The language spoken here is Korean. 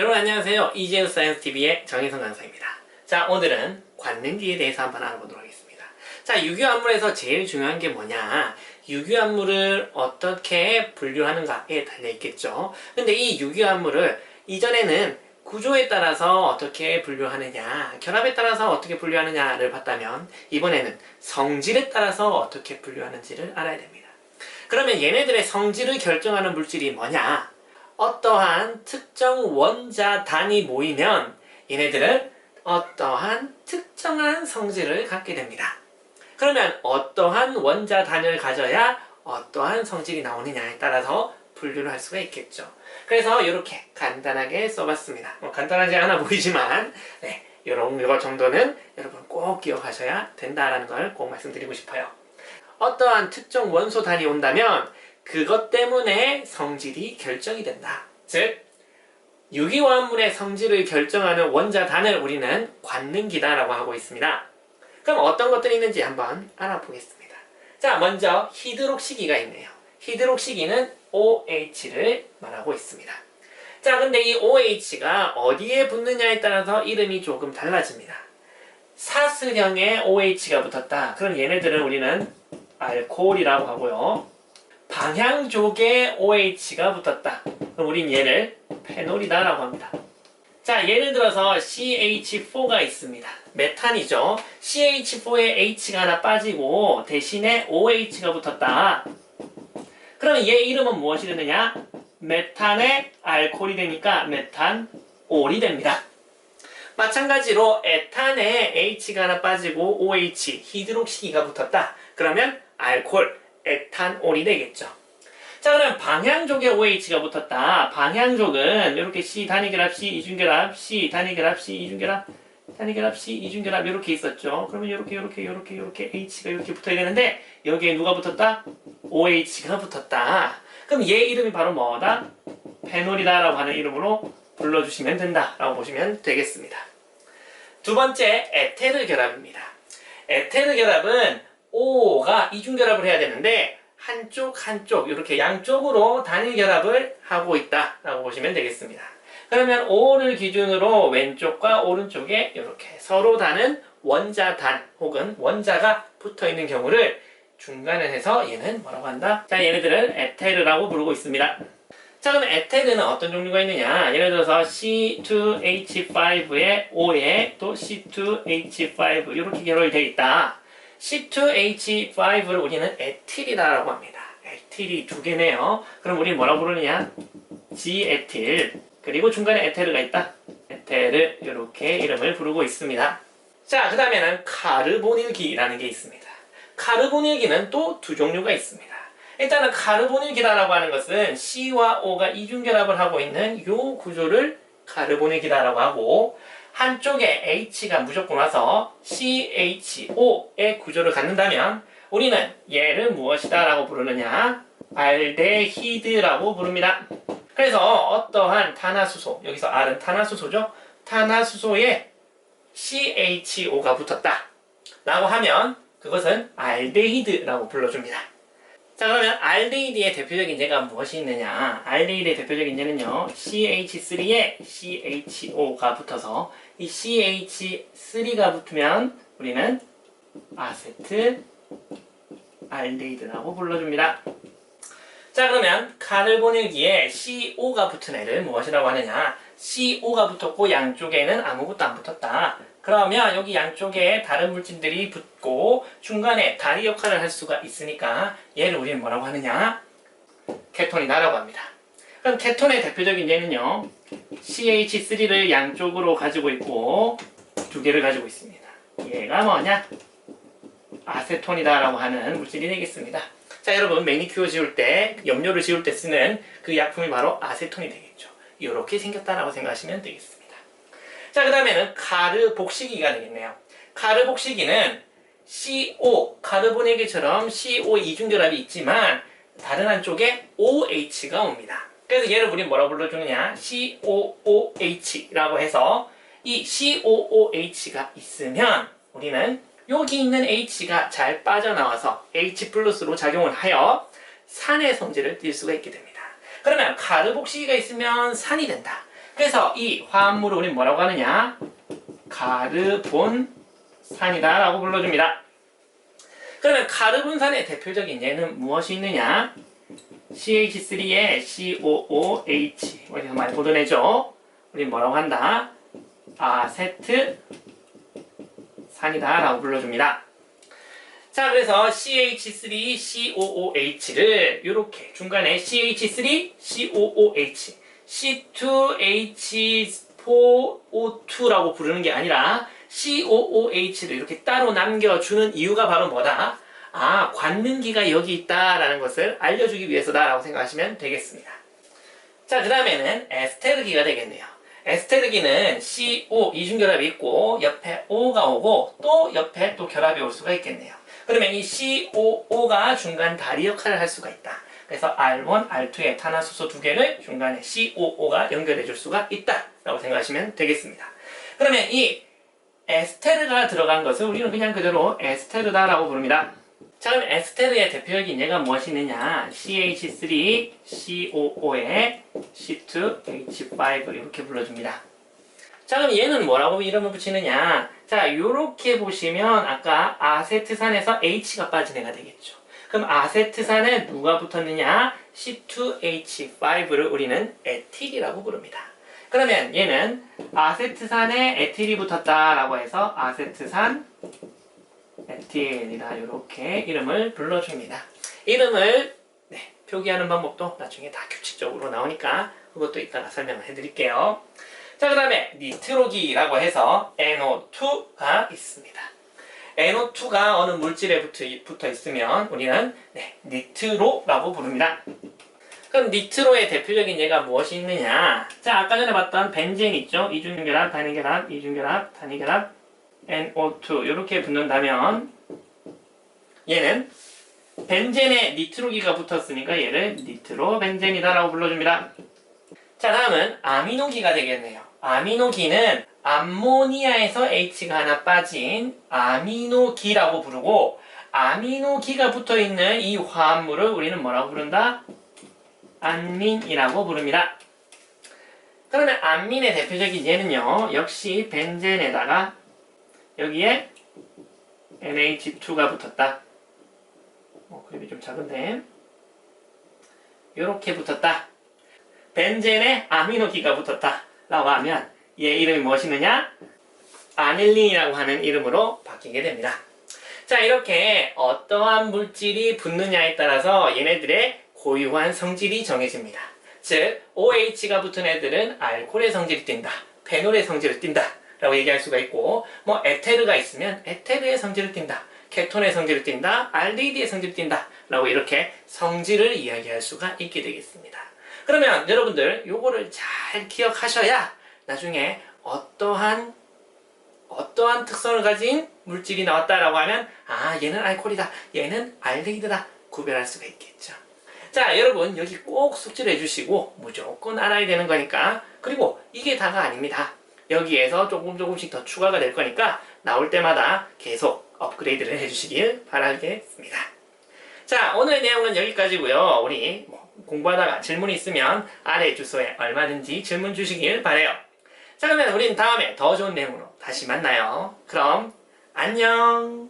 여러분 안녕하세요. 이재우 사이언스 TV의 정혜성 강사입니다. 자, 오늘은 관능기에 대해서 한번 알아보도록 하겠습니다. 자, 유기암물에서 제일 중요한 게 뭐냐? 유기암물을 어떻게 분류하는가에 달려 있겠죠. 근데 이 유기암물을 이전에는 구조에 따라서 어떻게 분류하느냐, 결합에 따라서 어떻게 분류하느냐를 봤다면 이번에는 성질에 따라서 어떻게 분류하는지를 알아야 됩니다. 그러면 얘네들의 성질을 결정하는 물질이 뭐냐? 어떠한 특정 원자 단이 모이면 얘네들은 어떠한 특정한 성질을 갖게 됩니다. 그러면 어떠한 원자 단을 가져야 어떠한 성질이 나오느냐에 따라서 분류를 할 수가 있겠죠. 그래서 이렇게 간단하게 써봤습니다. 뭐 간단하지 않아 보이지만 네, 이런 거 정도는 여러분 꼭 기억하셔야 된다라는 걸 꼭 말씀드리고 싶어요. 어떠한 특정 원소 단이 온다면 그것 때문에 성질이 결정이 된다. 즉 유기화합물의 성질을 결정하는 원자단을 우리는 관능기다라고 하고 있습니다. 그럼 어떤 것들이 있는지 한번 알아보겠습니다. 자, 먼저 히드록시기가 있네요. 히드록시기는 OH를 말하고 있습니다. 자, 근데 이 OH가 어디에 붙느냐에 따라서 이름이 조금 달라집니다. 사슬형의 OH가 붙었다. 그럼 얘네들은 우리는 알코올이라고 하고요. 방향족에 OH가 붙었다. 그럼 우린 얘를 페놀이다 라고 합니다. 자, 예를 들어서 CH4가 있습니다. 메탄이죠. CH4에 H가 하나 빠지고 대신에 OH가 붙었다. 그러면 얘 이름은 무엇이 되느냐? 메탄의 알코올이 되니까 메탄올이 됩니다. 마찬가지로 에탄에 H가 하나 빠지고 OH, 히드록시기가 붙었다. 그러면 알코올, 에탄올이 되겠죠. 자, 그럼 방향족에 OH가 붙었다. 방향족은 이렇게 C 단위결합, C 이중결합, C 단위결합, C 이중결합, 단위결합, C 이중결합 이렇게 있었죠. 그러면 이렇게 이렇게 이렇게 이렇게 H가 이렇게 붙어야 되는데 여기에 누가 붙었다? OH가 붙었다. 그럼 얘 이름이 바로 뭐다? 페놀이다라고 하는 이름으로 불러주시면 된다라고 보시면 되겠습니다. 두 번째 에테르 결합입니다. 에테르 결합은 O가 이중결합을 해야 되는데 한쪽 한쪽 이렇게 양쪽으로 단일 결합을 하고 있다라고 보시면 되겠습니다. 그러면 O를 기준으로 왼쪽과 오른쪽에 이렇게 서로 다른 원자 단 혹은 원자가 붙어 있는 경우를 중간에 해서 얘는 뭐라고 한다? 자, 얘네들을 에테르라고 부르고 있습니다. 자, 그럼 에테르는 어떤 종류가 있느냐? 예를 들어서 C2H5에 O에 또 C2H5 이렇게 결합이 되어 있다. C2H5를 우리는 에틸이다라고 합니다. 에틸이 두 개네요. 그럼 우리 뭐라고 부르느냐? 지에틸. 그리고 중간에 에테르가 있다. 에테르 이렇게 이름을 부르고 있습니다. 자, 그 다음에는 카르보닐기라는 게 있습니다. 카르보닐기는 또 두 종류가 있습니다. 일단은 카르보닐기다라고 하는 것은 C와 O가 이중결합을 하고 있는 이 구조를 카르보닐기다라고 하고 한쪽에 H가 무조건 와서 CHO의 구조를 갖는다면 우리는 얘를 무엇이다 라고 부르느냐 알데히드라고 부릅니다. 그래서 어떠한 탄화수소 여기서 R은 탄화수소죠. 탄화수소에 CHO가 붙었다 라고 하면 그것은 알데히드라고 불러줍니다. 자 그러면 알데히드의 대표적인 예가 무엇이 있느냐? 알데히드의 대표적인 예는요 CH3에 CHO가 붙어서 이 CH3가 붙으면 우리는 아세트 알데히드라고 불러줍니다. 자 그러면 카르보닐기에 CO가 붙은 애를 무엇이라고 하느냐 CO가 붙었고 양쪽에는 아무것도 안 붙었다 그러면 여기 양쪽에 다른 물질들이 붙고 중간에 다리 역할을 할 수가 있으니까 얘를 우리는 뭐라고 하느냐? 케톤이다라고 합니다. 그럼 케톤의 대표적인 예는요. CH3를 양쪽으로 가지고 있고 두 개를 가지고 있습니다. 얘가 뭐냐? 아세톤이다라고 하는 물질이 되겠습니다. 자 여러분 매니큐어 지울 때 염료를 지울 때 쓰는 그 약품이 바로 아세톤이 되겠죠. 이렇게 생겼다라고 생각하시면 되겠습니다. 자, 그 다음에는 카르복시기가 되겠네요. 카르복시기는 CO, 카르보네기처럼 CO 이중결합이 있지만 다른 한쪽에 OH가 옵니다. 그래서 얘를 우리 뭐라고 불러주느냐? COOH라고 해서 이 COOH가 있으면 우리는 여기 있는 H가 잘 빠져나와서 H 플러스로 작용을 하여 산의 성질을 띌 수가 있게 됩니다. 그러면 카르복시기가 있으면 산이 된다. 그래서 이 화합물을 우리 뭐라고 하느냐? 카르본산이다 라고 불러줍니다. 그러면 카르본산의 대표적인 예는 무엇이 있느냐? CH3에 COOH 어디서 많이 보던 애죠? 우리 뭐라고 한다? 아세트 산이다 라고 불러줍니다. 자, 그래서 CH3COOH를 이렇게 중간에 CH3COOH, C2H4O2라고 부르는 게 아니라 COOH를 이렇게 따로 남겨주는 이유가 바로 뭐다? 아, 관능기가 여기 있다라는 것을 알려주기 위해서다라고 생각하시면 되겠습니다. 자, 그 다음에는 에스테르기가 되겠네요. 에스테르기는 CO 이중 결합이 있고 옆에 O가 오고 또 옆에 또 결합이 올 수가 있겠네요. 그러면 이 COO가 중간 다리 역할을 할 수가 있다. 그래서 R1, R2의 탄화수소 두 개를 중간에 COO가 연결해 줄 수가 있다라고 생각하시면 되겠습니다. 그러면 이 에스테르가 들어간 것을 우리는 그냥 그대로 에스테르다라고 부릅니다. 자, 그럼 에스테르의 대표적인 예가 무엇이느냐? CH3, COO에 C2H5 이렇게 불러줍니다. 자, 그럼 얘는 뭐라고 이름을 붙이느냐? 자, 요렇게 보시면 아까 아세트산에서 H가 빠진 애가 되겠죠. 그럼 아세트산에 누가 붙었느냐? C2H5를 우리는 에틸이라고 부릅니다. 그러면 얘는 아세트산에 에틸이 붙었다라고 해서 아세트산 에틸이라 이렇게 이름을 불러줍니다. 이름을 네, 표기하는 방법도 나중에 다 규칙적으로 나오니까 그것도 이따가 설명을 해드릴게요. 자, 그 다음에 니트로기라고 해서 NO2가 있습니다. NO2가 어느 물질에 붙어, 있으면 우리는 네, 니트로라고 부릅니다. 그럼 니트로의 대표적인 예가 무엇이 있느냐? 자, 아까 전에 봤던 벤젠 있죠? 이중결합, 단위결합, 이중결합, 단위결합, NO2 이렇게 붙는다면 얘는 벤젠에 니트로기가 붙었으니까 얘를 니트로벤젠이다라고 불러줍니다. 자, 다음은 아미노기가 되겠네요. 아미노기는 암모니아에서 H가 하나 빠진 아미노기라고 부르고 아미노기가 붙어 있는 이 화합물을 우리는 뭐라고 부른다? 안민이라고 부릅니다. 그러면 안민의 대표적인 예는요, 역시 벤젠에다가 여기에 NH2가 붙었다. 어, 그림이 좀 작은데. 이렇게 붙었다. 벤젠에 아미노기가 붙었다. 라고 하면 얘 이름이 무엇이느냐? 아닐린이라고 하는 이름으로 바뀌게 됩니다. 자, 이렇게 어떠한 물질이 붙느냐에 따라서 얘네들의 고유한 성질이 정해집니다. 즉, OH가 붙은 애들은 알코올의 성질이 띈다. 페놀의 성질을 띈다. 라고 얘기할 수가 있고, 뭐, 에테르가 있으면 에테르의 성질을 띈다. 케톤의 성질을 띈다. 알데히드의 성질을 띈다. 라고 이렇게 성질을 이야기할 수가 있게 되겠습니다. 그러면 여러분들 요거를 잘 기억하셔야 나중에 어떠한 어떠한 특성을 가진 물질이 나왔다라고 하면 아 얘는 알코올이다 얘는 알데히드다 구별할 수가 있겠죠. 자 여러분 여기 꼭 숙지를 해주시고 무조건 알아야 되는 거니까. 그리고 이게 다가 아닙니다. 여기에서 조금 조금씩 더 추가가 될 거니까 나올 때마다 계속 업그레이드를 해주시길 바라겠습니다. 자 오늘 내용은 여기까지고요. 우리 뭐 공부하다가 질문이 있으면 아래 주소에 얼마든지 질문 주시길 바래요 자 그러면 우린 다음에 더 좋은 내용으로 다시 만나요. 그럼 안녕.